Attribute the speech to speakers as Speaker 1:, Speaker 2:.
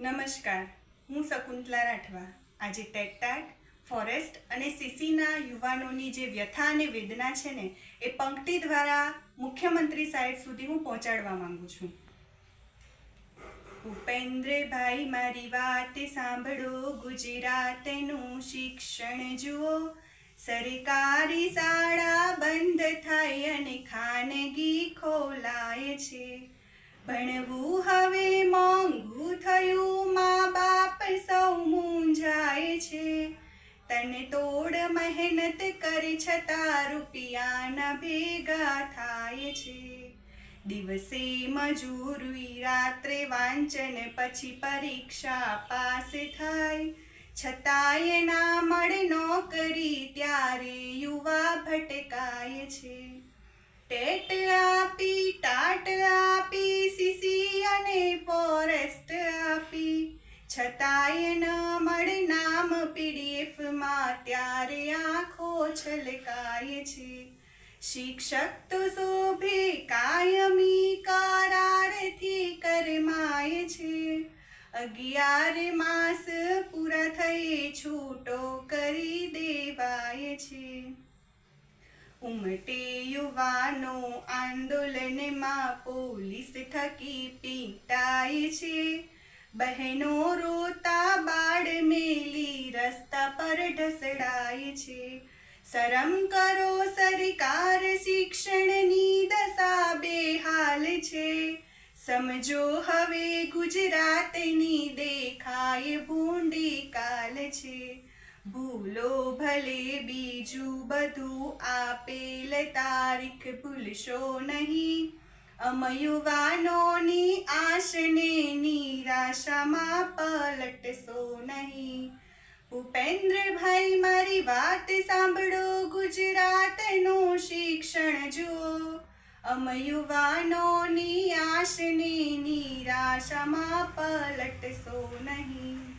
Speaker 1: નમસ્કાર, હું શકુંતલા રાઠવા. આજે ટેકટાટ ફોરેસ્ટ અને સીસીના યુવાનોની જે વ્યથા અને વેદના છે ને, એ પંક્તિ દ્વારા મુખ્યમંત્રી સાહેબ સુધી હું પહોંચાડવા માંગુ છું. ભૂપેન્દ્રભાઈ મારી વાત સાંભળો. ગુજરાતનું શિક્ષણ જુઓ. સરકારી શાળા બંધ થાય અને ખાનગી ખોલાય છે. ભણવું હવે મોંઘું તને તોડ મહેનત કરી છતાં રૂપિયાના ભેગા થાય છે. દિવસે મજૂરી રાત્રે વાંચન પછી પરીક્ષા પાસ થાય. છતાંય ના મળે નોકરી ત્યારે યુવા ભટકાય છે. ટેટ આપી છતાંય ન મળે નામ પીડીએફમાં ત્યારે આંખો છલકાય છે. શિક્ષક તો શોભે કાયમી કરારથી કરમાય છે. અગિયાર માસ પૂરા થઈ છૂટો કરી દેવાય છે. ઉમટે યુવાનો આંદોલનમાં પોલીસ થકી પીટાય છે. બહેનો રોતા બાળ મેલી, રસ્તા પર ઢસડાય છે. શરમ કરો સરકાર, શિક્ષણની દશા બેહાલ છે. સમજો હવે ગુજરાતની દેખાય ભૂંડી કાલ છે. ભૂલો ભલે બીજું બધું આપેલ તારીખ ભૂલશો નહીં. અમ યુવાનોની આશને નિરાશામાં પલટશો નહીં ભૂપેન્દ્રભાઈ મારી વાત સાંભળો ગુજરાતનું શિક્ષણ જુઓ અમ યુવાનોની આશને નિરાશામાં પલટશો નહીં